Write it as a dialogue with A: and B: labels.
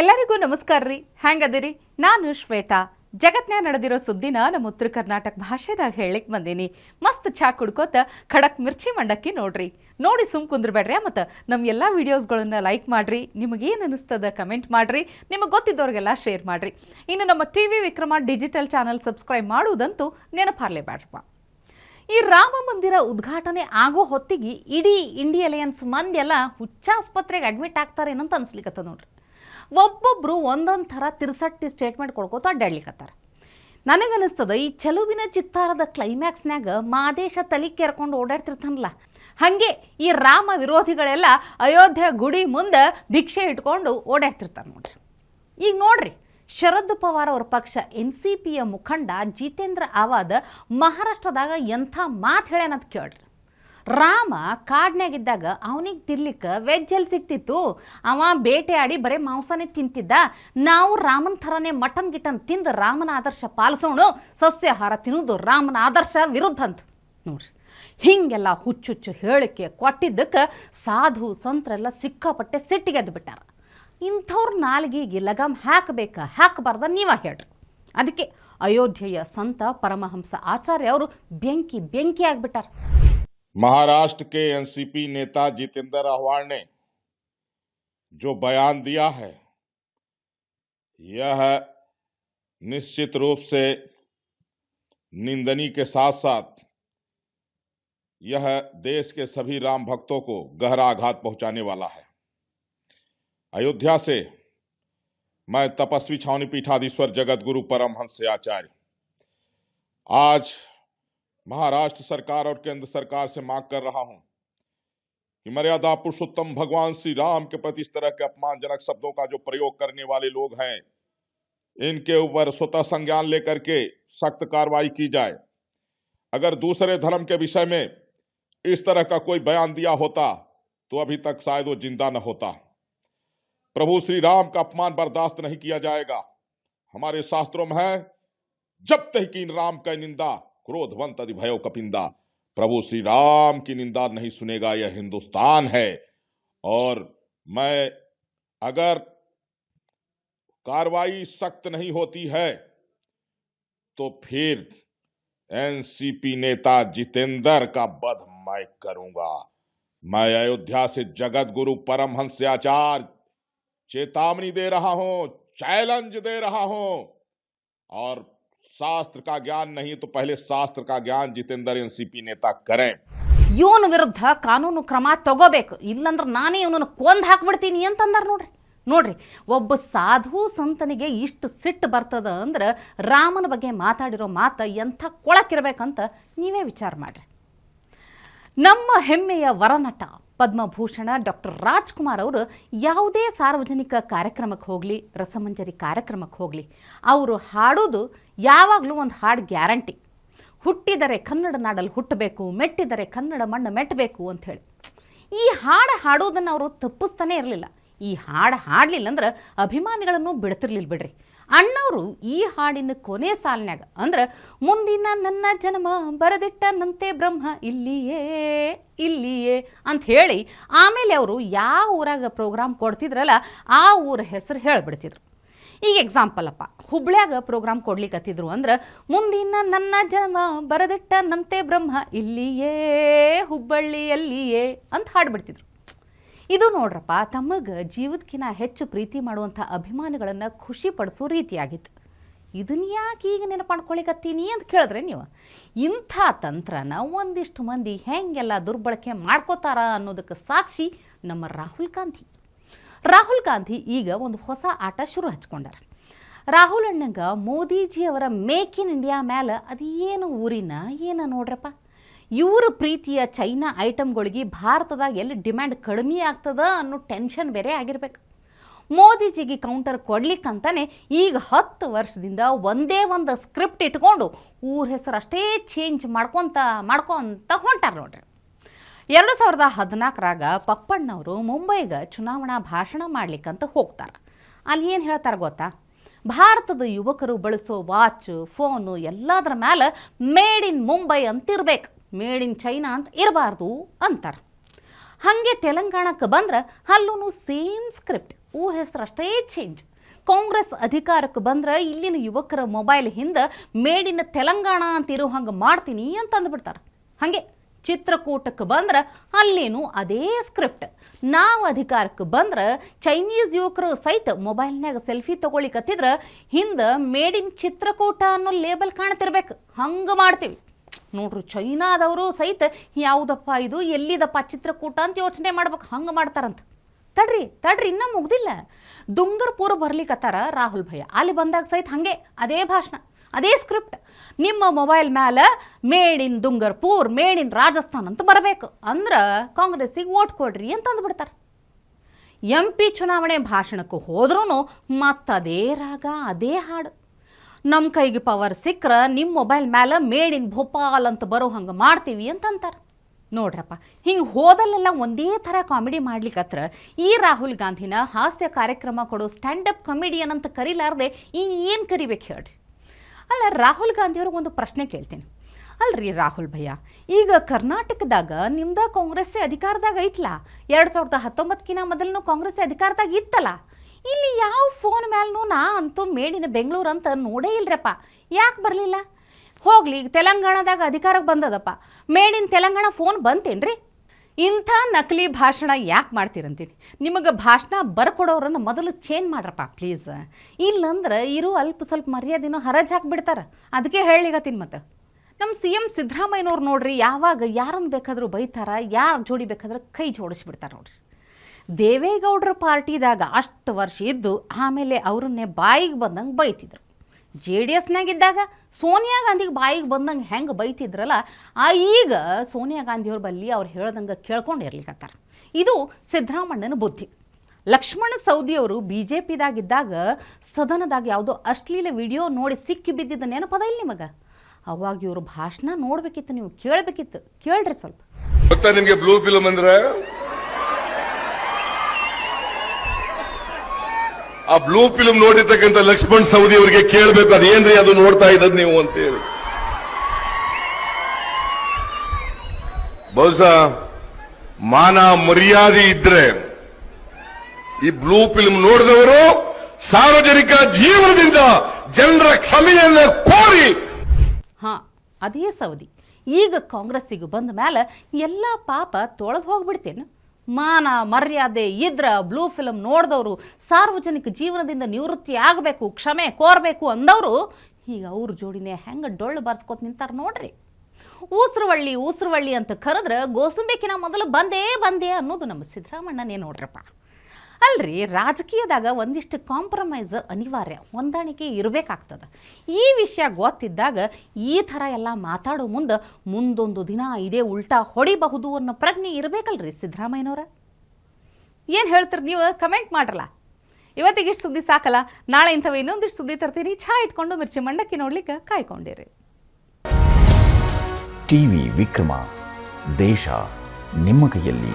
A: ಎಲ್ಲರಿಗೂ ನಮಸ್ಕಾರ ರೀ. ಹ್ಯಾಂಗದಿರಿ? ನಾನು ಶ್ವೇತಾ. ಜಗತ್ನ್ಯಾಗ ನಡೆದಿರೋ ಸುದ್ದಿನ ನಮ್ಮ ಉತ್ತರ ಕರ್ನಾಟಕ ಭಾಷೆದಾಗ ಹೇಳಕ್ ಬಂದೀನಿ. ಮಸ್ತ್ ಚಾ ಕುಡ್ಕೋತ ಖಡಕ್ ಮಿರ್ಚಿ ಮಂಡಕ್ಕಿ ನೋಡ್ರಿ. ನೋಡಿ ಸುಮ್ ಕುಂದ್ರಬೇಡ್ರಿ ಮತ್ತು ನಮ್ಮ ಎಲ್ಲ ವೀಡಿಯೋಸ್ಗಳನ್ನ ಲೈಕ್ ಮಾಡ್ರಿ. ನಿಮಗೇನು ಅನಿಸ್ತದ ಕಮೆಂಟ್ ಮಾಡ್ರಿ. ನಿಮಗೆ ಗೊತ್ತಿದ್ದವ್ರಿಗೆಲ್ಲ ಶೇರ್ ಮಾಡ್ರಿ. ಇನ್ನು ನಮ್ಮ T V Vikrama digital channel subscribe ಮಾಡುವುದಂತೂ ನೆನಪಾರ್ಲೇಬೇಡ್ರಪ್ಪ ಈ ರಾಮ ಮಂದಿರ ಉದ್ಘಾಟನೆ ಆಗೋ ಹೊತ್ತಿಗೆ ಇಡೀ ಇಂಡಿ ಅಲಯನ್ಸ್ ಮಂದಿ ಎಲ್ಲ ಹುಚ್ಚಾಸ್ಪತ್ರೆಗೆ ಅಡ್ಮಿಟ್ ಆಗ್ತಾರೇನಂತ ಅನ್ಸ್ಲಿಕ್ಕೆ ನೋಡ್ರಿ. ಒಬ್ಬೊಬ್ರು ಒಂದೊಂದು ಥರ ತಿರ್ಸಟ್ಟಿ ಸ್ಟೇಟ್ಮೆಂಟ್ ಕೊಡ್ಕೋತ ನನಗೆ ನನಗನ್ನಿಸ್ತದ, ಈ ಚೆಲುವಿನ ಚಿತ್ತಾರದ ಕ್ಲೈಮ್ಯಾಕ್ಸ್ನಾಗ ಮಾದೇಶ ತಲೆ ಕೆರ್ಕೊಂಡು ಓಡಾಡ್ತಿರ್ತಾನಲ್ಲ, ಹಾಗೆ ಈ ರಾಮ ವಿರೋಧಿಗಳೆಲ್ಲ ಅಯೋಧ್ಯೆ ಗುಡಿ ಮುಂದೆ ಭಿಕ್ಷೆ ಇಟ್ಕೊಂಡು ಓಡಾಡ್ತಿರ್ತಾರೆ ನೋಡ್ರಿ. ಈಗ ನೋಡ್ರಿ, ಶರದ್ ಪವಾರ್ ಅವ್ರ ಪಕ್ಷ ಎನ್ ಸಿ ಪಿಯ ಮುಖಂಡ ಜಿತೇಂದ್ರ ಆವಾದ್ ಮಹಾರಾಷ್ಟ್ರದಾಗ ಎಂಥ ಮಾತು ಹೇಳ್ಯಾನಂತ ಕೇಳ್ರಿ. ರಾಮ ಕಾಡ್ನಾಗಿದ್ದಾಗ ಅವನಿಗೆ ತಿರ್ಲಿಕ್ಕೆ ವೆಜ್ ಎಲ್ಲಿ ಸಿಕ್ತಿತ್ತು ಅವ ಬೇಟೆ ಆಡಿ ಬರೀ ಮಾಂಸನೇ ತಿಂತಿದ್ದ. ನಾವು ರಾಮನ ಥರನೇ ಮಟನ್ ಗಿಟನ್ ತಿಂದು ರಾಮನ ಆದರ್ಶ ಪಾಲಿಸೋಣ. ಸಸ್ಯಾಹಾರ ತಿನ್ನೋದು ರಾಮನ ಆದರ್ಶ ವಿರುದ್ಧ ಅಂತ ನೋಡ್ರಿ, ಹೀಗೆಲ್ಲ ಹುಚ್ಚುಚ್ಚು ಹೇಳಿಕೆ ಕೊಟ್ಟಿದ್ದಕ್ಕೆ ಸಾಧು ಸಂತರೆಲ್ಲ ಸಿಕ್ಕಾಪಟ್ಟೆ ಸಿಟ್ಟಿಗೆದ್ದು ಬಿಟ್ಟಾರ. ಇಂಥವ್ರ ನಾಲಿಗೆಗೆ ಲಗಾಮ್ ಹಾಕಬೇಕಾ, ಹಾಕಬಾರ್ದ ನೀವ ಹೇಳ್ರಿ. ಅದಕ್ಕೆ ಅಯೋಧ್ಯೆಯ ಸಂತ ಪರಮಹಂಸ ಆಚಾರ್ಯ ಅವರು ಬೆಂಕಿ ಬೆಂಕಿ ಆಗ್ಬಿಟ್ಟಾರ.
B: महाराष्ट्र के एनसीपी नेता जितेंद्र अहवाड़ ने जो बयान दिया है, यह निश्चित रूप से निंदनी के साथ साथ यह देश के सभी राम भक्तों को गहरा आघात पहुँचाने वाला है। अयोध्या से मैं तपस्वी छावनी पीठाधीश्वर जगत गुरु परमहंस आचार्य। आज महाराष्ट्र सरकार और केंद्र सरकार से मांग कर रहा हूँ कि मर्यादा पुरुषोत्तम भगवान श्री राम के प्रति इस तरह के अपमानजनक शब्दों का जो प्रयोग करने वाले लोग हैं, इनके ऊपर स्वतः संज्ञान लेकर के सख्त कार्रवाई की जाए। अगर दूसरे धर्म के विषय में इस तरह का कोई बयान दिया होता तो अभी तक शायद वो ज़िंदा न होता। प्रभु श्री राम का अपमान बर्दाश्त नहीं किया जाएगा। हमारे शास्त्रों में है, जब तक कि राम का निंदा क्रोधवंत अधिभयो कपिंदा प्रभु श्री राम की निंदा नहीं सुनेगा, यह हिंदुस्तान है। और मैं, अगर कार्रवाई सख्त नहीं होती है तो फिर एनसीपी नेता जितेंद्र का वध मैं करूँगा। मैं अयोध्या से जगत गुरु परमहंस आचार्य चेतावनी दे रहा हूँ, चैलेंज दे रहा हूँ, और शास्त्र का ज्ञान नहीं तो पहले शास्त्र का ज्ञान जितेंद्र एनसीपी नेता करें
A: ಇವನ ವಿರುದ್ಧ ಕಾನೂನು ಕ್ರಮ ತಗೋಬೇಕು ಇಲ್ಲಂದ್ರೆ ನಾನೇ ಇವನನ್ನು ಕೊಂದು ಹಾಕ್ಬಿಡ್ತೀನಿ ಅಂತಂದಾರ ನೋಡ್ರಿ ನೋಡ್ರಿ ಒಬ್ಬ ಸಾಧು ಸಂತನಿಗೆ ಇಷ್ಟು ಸಿಟ್ಟು ಬರ್ತದ ಅಂದ್ರೆ ರಾಮನ ಬಗ್ಗೆ ಮಾತಾಡಿರೋ ಮಾತು ಎಂಥ ಕೊಳಕಿರ್ಬೇಕಂತ ನೀವೇ ವಿಚಾರ ಮಾಡ್ರಿ ನಮ್ಮ ಹೆಮ್ಮೆಯ ವರನಟ ಪದ್ಮಭೂಷಣ ಡಾಕ್ಟರ್ ರಾಜ್ಕುಮಾರ್ ಅವರು ಯಾವುದೇ ಸಾರ್ವಜನಿಕ ಕಾರ್ಯಕ್ರಮಕ್ಕೆ ಹೋಗಲಿ ರಸಮಂಜರಿ ಕಾರ್ಯಕ್ರಮಕ್ಕೆ ಹೋಗಲಿ ಅವರು ಹಾಡೋದು ಯಾವಾಗಲೂ ಒಂದು ಹಾಡು ಗ್ಯಾರಂಟಿ ಹುಟ್ಟಿದರೆ ಕನ್ನಡ ನಾಡಲ್ಲಿ ಹುಟ್ಟಬೇಕು, ಮೆಟ್ಟಿದರೆ ಕನ್ನಡ ಮಣ್ಣು ಮೆಟ್ಟಬೇಕು ಅಂಥೇಳಿ ಈ ಹಾಡು ಹಾಡೋದನ್ನು ಅವರು ತಪ್ಪಿಸ್ತಾನೆ ಇರಲಿಲ್ಲ. ಈ ಹಾಡು ಹಾಡಲಿಲ್ಲ ಅಂದ್ರೆ ಅಭಿಮಾನಿಗಳನ್ನು ಬಿಡ್ತಿರ್ಲಿಲ್ಲ ಬಿಡ್ರಿ. ಅಣ್ಣವರು ಈ ಹಾಡಿನ ಕೊನೆ ಸಾಲಿನ್ಯಾಗ ಅಂದ್ರೆ, ಮುಂದಿನ ನನ್ನ ಜನ್ಮ ಬರದಿಟ್ಟನಂತೆ ಬ್ರಹ್ಮ ಇಲ್ಲಿಯೇ ಇಲ್ಲಿಯೇ ಅಂತ ಹೇಳಿ ಆಮೇಲೆ ಅವರು ಯಾವ ಊರಾಗ ಪ್ರೋಗ್ರಾಮ್ ಕೊಡ್ತಿದ್ರಲ್ಲ, ಆ ಊರ ಹೆಸರು ಹೇಳಿಬಿಡ್ತಿದ್ರು. ಈಗ ಎಕ್ಸಾಂಪಲ್ ಅಪ್ಪ. ಹುಬ್ಳ್ಯಾಗ ಪ್ರೋಗ್ರಾಮ್ ಕೊಡ್ಲಿಕ್ಕತ್ತಿದ್ರು ಅಂದ್ರೆ, ಮುಂದಿನ ನನ್ನ ಜನ್ಮ ಬರದಿಟ್ಟ ನಂತೆ ಬ್ರಹ್ಮ ಇಲ್ಲಿಯೇ, ಹುಬ್ಬಳ್ಳಿಯಲ್ಲಿಯೇ ಅಂತ ಹಾಡ್ಬಿಡ್ತಿದ್ರು. ಇದು ನೋಡ್ರಪ್ಪ, ತಮಗೆ ಜೀವದಕ್ಕಿಂತ ಹೆಚ್ಚು ಪ್ರೀತಿ ಮಾಡುವಂಥ ಅಭಿಮಾನಿಗಳನ್ನು ಖುಷಿ ಪಡಿಸೋ ರೀತಿಯಾಗಿತ್ತು. ಇದನ್ನ ಯಾಕೆ ಈಗ ನೆನಪಾಡ್ಕೊಳಿಕತ್ತೀನಿ ಅಂತ ಕೇಳಿದ್ರೆ ನೀವು, ಇಂಥ ತಂತ್ರನ ಒಂದಿಷ್ಟು ಮಂದಿ ಹೆಂಗೆಲ್ಲ ದುರ್ಬಳಕೆ ಮಾಡ್ಕೋತಾರ ಅನ್ನೋದಕ್ಕೆ ಸಾಕ್ಷಿ ನಮ್ಮ ರಾಹುಲ್ ಗಾಂಧಿ. ರಾಹುಲ್ ಗಾಂಧಿ ಈಗ ಒಂದು ಹೊಸ ಆಟ ಶುರು ಹಚ್ಕೊಂಡಾರ. ರಾಹುಲ್ ಅಣ್ಣಂಗ ಮೋದಿಜಿಯವರ ಮೇಕ್ ಇನ್ ಇಂಡಿಯಾ ಮ್ಯಾಲೆ ಅದೇನು ಊರಿನ ಏನ ನೋಡ್ರಪ್ಪ? ಇವ್ರ ಪ್ರೀತಿಯ ಚೈನಾ ಐಟಮ್ಗಳಿಗೆ ಭಾರತದಾಗ ಎಲ್ಲಿ ಡಿಮ್ಯಾಂಡ್ ಕಡಿಮೆ ಆಗ್ತದ ಅನ್ನೋ ಟೆನ್ಷನ್ ಬೇರೆ ಆಗಿರ್ಬೇಕು. ಮೋದಿಜಿಗೆ ಕೌಂಟರ್ ಕೊಡ್ಲಿಕ್ಕಂತಾನೆ ಈಗ ಹತ್ತು ವರ್ಷದಿಂದ ಒಂದೇ ಒಂದು ಸ್ಕ್ರಿಪ್ಟ್ ಇಟ್ಕೊಂಡು ಊರ ಹೆಸರು ಅಷ್ಟೇ ಚೇಂಜ್ ಮಾಡ್ಕೊತ ಮಾಡ್ಕೊತ ಹೊಂಟಾರ ನೋಡ್ರಿ. ಎರಡು ಸಾವಿರದ ಹದಿನಾಲ್ಕರಾಗ ಪಪ್ಪಣ್ಣವರು ಮುಂಬೈಗೆ ಚುನಾವಣಾ ಭಾಷಣ ಮಾಡ್ಲಿಕ್ಕಂತ ಹೋಗ್ತಾರೆ. ಅಲ್ಲಿ ಏನು ಹೇಳ್ತಾರೆ ಗೊತ್ತಾ? ಭಾರತದ ಯುವಕರು ಬಳಸೋ ವಾಚ್, ಫೋನು ಎಲ್ಲದರ ಮೇಲೆ ಮೇಡ್ ಇನ್ ಮುಂಬೈ ಅಂತಿರ್ಬೇಕು. ಮೇಡ್ ಇನ್ ಚೈನಾ ಅಂತ ಇರಬಾರ್ದು ಅಂತಾರೆ. ಹಾಗೆ ತೆಲಂಗಾಣಕ್ಕೆ ಬಂದ್ರೆ ಅಲ್ಲೂ ಸೇಮ್ ಸ್ಕ್ರಿಪ್ಟ್, ಊರ ಹೆಸರು ಅಷ್ಟೇ ಚೇಂಜ್ ಕಾಂಗ್ರೆಸ್ ಅಧಿಕಾರಕ್ಕೆ ಬಂದ್ರೆ ಇಲ್ಲಿನ ಯುವಕರ ಮೊಬೈಲ್ ಹಿಂದೆ ಮೇಡ್ ಇನ್ ತೆಲಂಗಾಣ ಅಂತ ಇರೋ ಹಂಗೆ ಮಾಡ್ತೀನಿ ಅಂತ ಅಂದ್ಬಿಡ್ತಾರೆ ಹಾಗೆ ಚಿತ್ರಕೂಟಕ್ಕೆ ಬಂದ್ರೆ ಅಲ್ಲೇನು ಅದೇ ಸ್ಕ್ರಿಪ್ಟ್ ನಾವು ಅಧಿಕಾರಕ್ಕೆ ಬಂದ್ರೆ ಚೈನೀಸ್ ಯುವಕರು ಸಹಿತ ಮೊಬೈಲ್ನಾಗ ಸೆಲ್ಫಿ ತಗೊಳಿಕತ್ತಿದ್ರೆ ಹಿಂದೆ ಮೇಡ್ ಇನ್ ಚಿತ್ರಕೂಟ ಅನ್ನೋ ಲೇಬಲ್ ಕಾಣ್ತಿರ್ಬೇಕು. ಹಂಗೆ ಮಾಡ್ತೀವಿ. ನೋಡ್ರಿ ಚೈನಾದವರು ಸಹಿತ ಯಾವುದಪ್ಪ ಇದು, ಎಲ್ಲಿದಪ್ಪ ಚಿತ್ರಕೂಟ ಅಂತ ಯೋಚನೆ ಮಾಡ್ಬೇಕು. ಹಂಗೆ ಮಾಡ್ತಾರಂತ. ತಡ್ರಿ ತಡ್ರಿ, ಇನ್ನೂ ಮುಗ್ದಿಲ್ಲ. ದುಂಗರ್ಪುರ ಬರ್ಲಿಕ್ಕತ್ತಾರ ರಾಹುಲ್ ಭಯ್ಯ. ಅಲ್ಲಿ ಬಂದಾಗ ಸಹಿತ ಹಾಗೆ, ಅದೇ ಭಾಷಣ. ಅದೇ ಸ್ಕ್ರಿಪ್ಟ್ ನಿಮ್ಮ ಮೊಬೈಲ್ ಮ್ಯಾಲೆ made in Dungarpur made in Rajasthan ಅಂತ ಬರಬೇಕು. ಅಂದ್ರೆ ಕಾಂಗ್ರೆಸ್ಸಿಗೆ ಓಟ್ ಕೊಡ್ರಿ ಅಂತ ಅಂದ್ಬಿಡ್ತಾರೆ ಎಂ ಪಿ ಚುನಾವಣೆ ಭಾಷಣಕ್ಕೆ ಹೋದ್ರೂ ಮತ್ತದೇ ರಾಗ, ಅದೇ ಹಾಡು. ನಮ್ಮ ಕೈಗೆ ಪವರ್ ಸಿಕ್ಕ್ರೆ ನಿಮ್ಮ ಮೊಬೈಲ್ ಮ್ಯಾಲೆ ಮೇಡ್ ಇನ್ ಭೋಪಾಲ್ ಅಂತ ಬರೋ ಹಂಗೆ ಮಾಡ್ತೀವಿ ಅಂತಂತಾರೆ. ನೋಡ್ರಪ್ಪ, ಹಿಂಗೆ ಹೋದಲ್ಲೆಲ್ಲ ಒಂದೇ ಥರ ಕಾಮಿಡಿ ಮಾಡ್ಲಿಕ್ಕತ್ರ ಈ ರಾಹುಲ್ ಗಾಂಧಿನ ಹಾಸ್ಯ ಕಾರ್ಯಕ್ರಮ ಕೊಡೋ ಸ್ಟ್ಯಾಂಡಪ್ ಕಾಮಿಡಿಯನ್ ಅಂತ ಕರೀಲಾರ್ದೆ ಇನ್ನೇನು ಕರಿಬೇಕು ಹೇಳ್ರಿ? ಅಲ್ಲ, ರಾಹುಲ್ ಗಾಂಧಿಯವ್ರಿಗೆ ಒಂದು ಪ್ರಶ್ನೆ ಕೇಳ್ತೀನಿ. ಅಲ್ರಿ ರಾಹುಲ್ ಭಯ್ಯ, ಈಗ ಕರ್ನಾಟಕದಾಗ ನಿಮ್ದ ಕಾಂಗ್ರೆಸ್ ಅಧಿಕಾರದಾಗ ಐತ್ಲ? ಎರಡು ಸಾವಿರದ ಹತ್ತೊಂಬತ್ತಕ್ಕಿಂತ ಮೊದಲು ಕಾಂಗ್ರೆಸ್ ಅಧಿಕಾರದಾಗ ಇತ್ತಲ್ಲ ಇಲ್ಲಿ ಯಾವ ಫೋನ್ ಮ್ಯಾಲೂ ನಾ ಅಂತೂ ಮೇಡಿನ ಬೆಂಗಳೂರು ಅಂತ ನೋಡೇ ಇಲ್ರಪ್ಪ. ಯಾಕೆ ಬರಲಿಲ್ಲ? ಹೋಗ್ಲಿ, ತೆಲಂಗಾಣದಾಗ ಅಧಿಕಾರಕ್ಕೆ ಬಂದದಪ್ಪ. ಮೇಡಿನ ತೆಲಂಗಾಣ ಫೋನ್ ಬಂತೇನ್ರಿ? ಇಂಥ ನಕಲಿ ಭಾಷಣ ಯಾಕೆ ಮಾಡ್ತೀರಂತೀನಿ? ನಿಮಗೆ ಭಾಷಣ ಬರ್ಕೊಡೋರನ್ನು ಮೊದಲು ಚೇಂಜ್ ಮಾಡ್ರಪ್ಪ ಪ್ಲೀಸ್ ಇಲ್ಲಂದ್ರೆ ಇರೋ ಅಲ್ಪ ಸ್ವಲ್ಪ ಮರ್ಯಾದೆನೋ ಹರಜ್ ಹಾಕಿಬಿಡ್ತಾರೆ. ಅದಕ್ಕೆ ಹೇಳಿಗತ್ತೀನಿ ಮತ್ತೆ. ನಮ್ಮ ಸಿ ಎಂ ಸಿದ್ದರಾಮಯ್ಯನವ್ರು ನೋಡ್ರಿ, ಯಾವಾಗ ಯಾರನ್ನು ಬೇಕಾದರೂ ಬೈತಾರ, ಯಾರು ಜೋಡಿ ಬೇಕಾದ್ರೆ ಕೈ ಜೋಡಿಸ್ಬಿಡ್ತಾರೆ ನೋಡ್ರಿ. ದೇವೇಗೌಡರ ಪಾರ್ಟಿದಾಗ ಅಷ್ಟು ವರ್ಷ ಇದ್ದು ಆಮೇಲೆ ಅವ್ರನ್ನೇ ಬಾಯಿಗೆ ಬಂದಂಗೆ ಬೈತಿದ್ರು. ಜೆ ಡಿ ಎಸ್ನಾಗಿದ್ದಾಗ ಸೋನಿಯಾ ಗಾಂಧಿಗೆ ಬಾಯಿಗೆ ಬಂದಂಗೆ ಹೆಂಗೆ ಬೈತಿದ್ರಲ್ಲ, ಆ ಈಗ ಸೋನಿಯಾ ಗಾಂಧಿಯವ್ರ ಬಲ್ಲಿ ಅವ್ರು ಹೇಳ್ದಂಗೆ ಕೇಳ್ಕೊಂಡಿರ್ಲಿಕ್ಕತ್ತಾರ ಇದು ಸಿದ್ದರಾಮಣ್ಣನ ಬುದ್ಧಿ. ಲಕ್ಷ್ಮಣ ಸೌದಿಯವರು ಬಿ ಜೆ ಪಿದಾಗಿದ್ದಾಗ ಸದನದಾಗ ಯಾವುದೋ ಅಶ್ಲೀಲ ವಿಡಿಯೋ ನೋಡಿ ಸಿಕ್ಕಿ ಬಿದ್ದಿದ್ದ ನೆನಪದ ಇಲ್ಲಿ ನಿಮಗೆ? ಅವಾಗ ಇವರು ಭಾಷಣ ನೋಡ್ಬೇಕಿತ್ತು, ನೀವು ಕೇಳಬೇಕಿತ್ತು. ಕೇಳ್ರಿ ಸ್ವಲ್ಪ.
C: ಗೊತ್ತಾ ನಿಮಗೆ ಬ್ಲೂ ಫಿಲ್ಮ್ ಅಂದ್ರೆ? ಆ ಬ್ಲೂ ಫಿಲ್ಮ್ ನೋಡಿರ್ತಕ್ಕಂಥ ಲಕ್ಷ್ಮಣ್ ಸೌದಿ ಅವರಿಗೆ ಕೇಳಬೇಕು, ಅದೇನ್ರಿ ಅದು ನೋಡ್ತಾ ಇದ್ದದ್ ನೀವು ಅಂತ ಹೇಳಿ. ಬಹುಶಃ ಮಾನ ಮರ್ಯಾದೆ ಇದ್ರೆ ಈ ಬ್ಲೂ ಫಿಲ್ಮ್ ನೋಡಿದವರು ಸಾರ್ವಜನಿಕ ಜೀವನದಿಂದ ಜನರ ಕ್ಷಮೆಯನ್ನ ಕೋರಿ.
A: ಹಾ, ಅದೇ ಸೌದಿ ಈಗ ಕಾಂಗ್ರೆಸ್ಸಿಗೆ ಬಂದ ಮೇಲೆ ಎಲ್ಲ ಪಾಪ ತೊಳೆದು ಹೋಗ್ಬಿಡ್ತೇನು? ಮಾನ ಮರ್ಯಾದೆ ಇದ್ರ ಬ್ಲೂ ಫಿಲಮ್ ನೋಡಿದವರು ಸಾರ್ವಜನಿಕ ಜೀವನದಿಂದ ನಿವೃತ್ತಿ ಆಗಬೇಕು, ಕ್ಷಮೆ ಕೋರಬೇಕು ಅಂದವರು, ಈಗ ಅವ್ರ ಜೋಡಿನೇ ಹೆಂಗೆ ಡೊಳ್ಳು ಬಾರಿಸ್ಕೊತ ನಿಂತಾರೆ ನೋಡ್ರಿ. ಊಸ್ರವಳ್ಳಿ ಊಸ್ರವಳ್ಳಿ ಅಂತ ಕರೆದ್ರೆ ಗೋಸುಂಬೇಕಿನ ಮೊದಲು ಬಂದೇ ಬಂದೇ ಅನ್ನೋದು ನಮ್ಮ ಸಿದ್ದರಾಮಣ್ಣನೇ ನೋಡ್ರಪ್ಪ. ಅಲ್ರಿ, ರಾಜಕೀಯದಾಗ ಒಂದಿಷ್ಟು ಕಾಂಪ್ರಮೈಸ್ ಅನಿವಾರ್ಯ, ಹೊಂದಾಣಿಕೆ ಇರಬೇಕಾಗ್ತದೆ. ಈ ವಿಷಯ ಗೊತ್ತಿದ್ದಾಗ ಈ ಥರ ಎಲ್ಲ ಮಾತಾಡೋ ಮುಂದೆ ಮುಂದೊಂದು ದಿನ ಇದೇ ಉಲ್ಟಾ ಹೊಡಿಬಹುದು ಅನ್ನೋ ಪ್ರಜ್ಞೆ ಇರಬೇಕಲ್ರಿ ಸಿದ್ದರಾಮಯ್ಯನವ್ರ? ಏನು ಹೇಳ್ತೀರಿ ನೀವು? ಕಮೆಂಟ್ ಮಾಡ್ರಲ್ಲ. ಇವತ್ತಿಗೆ ಇಷ್ಟು ಸುದ್ದಿ ಸಾಕಲ್ಲ, ನಾಳೆ ಇಂಥವು ಇನ್ನೊಂದಿಷ್ಟು ಸುದ್ದಿ ತರ್ತೀನಿ. ಛಾ ಇಟ್ಕೊಂಡು ಮಿರ್ಚಿ ಮಂಡಕ್ಕಿ ನೋಡ್ಲಿಕ್ಕೆ ಕಾಯ್ಕೊಂಡಿರಿ.
D: ಟಿವಿ ವಿಕ್ರಮ, ದೇಶ ನಿಮ್ಮ ಕೈಯಲ್ಲಿ.